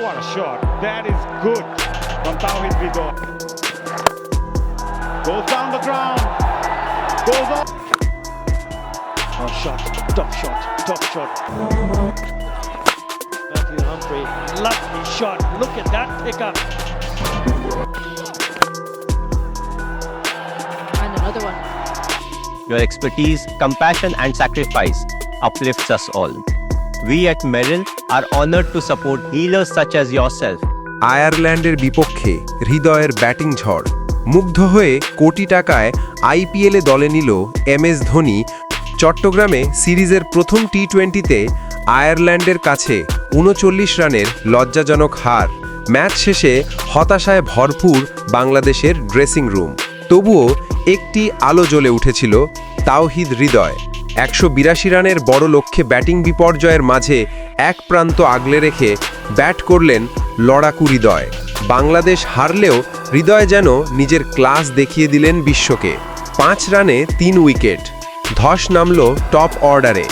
What a shot. That is good from Tawhid Hridoy. Goes down the ground. Goes on. Oh, shot. Top shot. Top shot. Matthew Humphrey. Lovely shot. Look at that pickup. And another one. Your expertise, compassion, and sacrifice uplifts us all. We at Merrill are honored to support healers such as yourself. আয়ারল্যান্ডের বিপক্ষে হৃদয়ের batting ঝড়। মুগ্ধ হয়ে কোটি টাকায় আইপিএলে দলে নিল এম এস ধোনি। চট্টগ্রামে সিরিজের প্রথম টি টোয়েন্টিতে আয়ারল্যান্ডের কাছে উনচল্লিশ রানের লজ্জাজনক হার। ম্যাচ শেষে হতাশায় ভরপুর বাংলাদেশের ড্রেসিং রুম। তবুও একটি আলো জ্বলে উঠেছিল তাওহিদ হৃদয়। একশো বিরাশি রানের বড় লক্ষ্যে ব্যাটিং বিপর্যয়ের মাঝে এক প্রান্ত আগলে রেখে ব্যাট করলেন লড়াকু হৃদয়। বাংলাদেশ হারলেও হৃদয় যেন নিজের ক্লাস দেখিয়ে দিলেন বিশ্বকে। পাঁচ রানে তিন উইকেট, ধস নামল টপ অর্ডারে।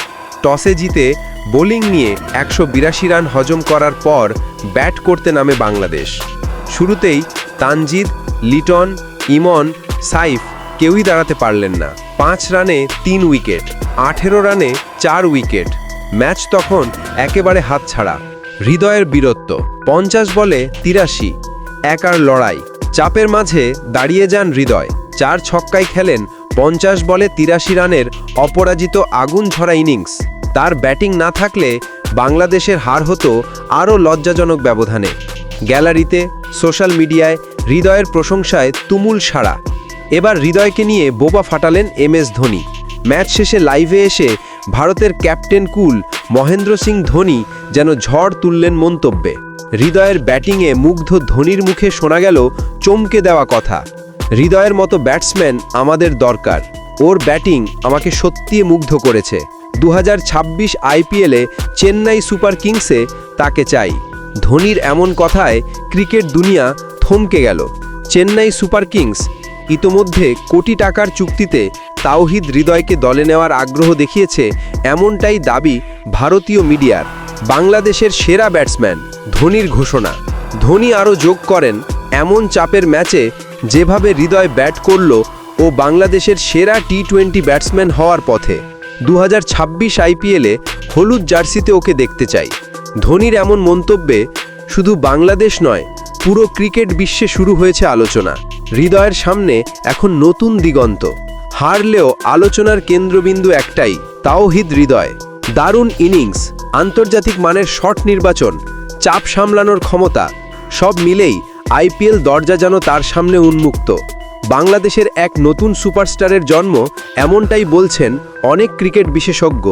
টসে জিতে বোলিং নিয়ে একশো বিরাশি রান হজম করার পর ব্যাট করতে নামে বাংলাদেশ। শুরুতেই তানজিদ, লিটন, ইমন, সাইফ কেউই দাঁড়াতে পারলেন না। পাঁচ রানে তিন উইকেট আঠেরো রানে চার উইকেট। ম্যাচ তখন একেবারে হাতছাড়া। হৃদয়ের বীরত্ব, পঞ্চাশ বলে তিরাশি। একার লড়াই, চাপের মাঝে দাঁড়িয়ে যান হৃদয়। চার ছক্কায় খেলেন পঞ্চাশ বলে তিরাশি রানের অপরাজিত আগুন ঝরা ইনিংস। তার ব্যাটিং না থাকলে বাংলাদেশের হার হতো আরও লজ্জাজনক ব্যবধানে। গ্যালারিতে, সোশ্যাল মিডিয়ায় হৃদয়ের প্রশংসায় তুমুল সাড়া। এবার হৃদয়কে নিয়ে বোবা ফাটালেন এম এস ধোনি। ম্যাচ শেষে লাইভে এসে ভারতের ক্যাপ্টেন কুল মহেন্দ্র সিং ধোনি যেন ঝড় তুললেন মন্তব্যে। হৃদয়ের ব্যাটিংয়ে মুগ্ধ ধোনির মুখে শোনা গেল চমকে দেওয়া কথা। হৃদয়ের মতো ব্যাটসম্যান আমাদের দরকার। ওর ব্যাটিং আমাকে সত্যি মুগ্ধ করেছে। দু হাজার ছাব্বিশ আইপিএলে চেন্নাই সুপার কিংসে তাকে চাই। ধোনির এমন কথায় ক্রিকেট দুনিয়া থমকে গেল। চেন্নাই সুপার কিংস ইতোমধ্যে কোটি টাকার চুক্তিতে তাওহিদ হৃদয়কে দলে নেওয়ার আগ্রহ দেখিয়েছে এমনটাই দাবি ভারতীয় মিডিয়ার। বাংলাদেশের সেরা ব্যাটসম্যান ধোনির ঘোষণা। ধোনি আরও যোগ করেন, এমন চাপের ম্যাচে যেভাবে হৃদয় ব্যাট করল ও বাংলাদেশের সেরা টি টোয়েন্টি ব্যাটসম্যান হওয়ার পথে। দু হাজার ছাব্বিশ আইপিএলে হলুদ জার্সিতে ওকে দেখতে চাই। ধোনির এমন মন্তব্যে শুধু বাংলাদেশ নয়, পুরো ক্রিকেট বিশ্বে শুরু হয়েছে আলোচনা। হৃদয়ের সামনে এখন নতুন দিগন্ত। হারলেও আলোচনার কেন্দ্রবিন্দু একটাই, তাওহিদ হৃদয়। দারুণ ইনিংস, আন্তর্জাতিক মানের শট নির্বাচন, চাপ সামলানোর ক্ষমতা, সব মিলেই আইপিএল দরজা যেন তার সামনে উন্মুক্ত। বাংলাদেশের এক নতুন সুপারস্টারের জন্ম এমনটাই বলছেন অনেক ক্রিকেট বিশেষজ্ঞ।